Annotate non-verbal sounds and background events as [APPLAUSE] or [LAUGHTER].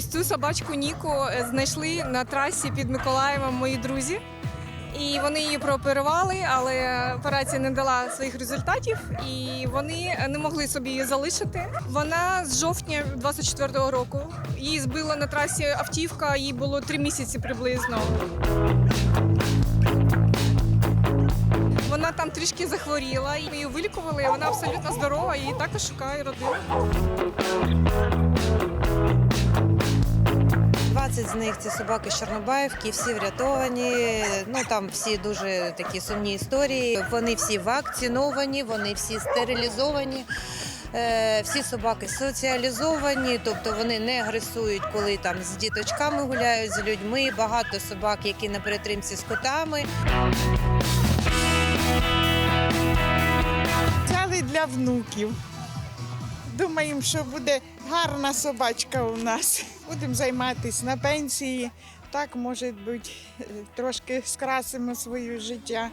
собачку Ніку е, знайшли на трасі під Миколаєвом мої друзі. І вони її прооперували, але операція не дала своїх результатів, і вони не могли собі її залишити. Вона з жовтня 24-го року. Її збила на трасі автівка, їй було три місяці приблизно. Вона там трішки захворіла, її вилікували. Вона абсолютно здорова і також шукає родину. З них це собаки з Чорнобаївки, всі врятовані. Ну там всі дуже такі сумні історії. Вони всі вакциновані, вони всі стерилізовані. Е, Всі собаки соціалізовані, тобто вони не агресують, коли там з діточками гуляють, з людьми. Багато собак, які на перетримці з котами. Взяли для внуків. Думаємо, що буде гарна собачка у нас. [LAUGHS] Будемо займатися на пенсії. Так, може бути, е, трошки скрасимо своє життя.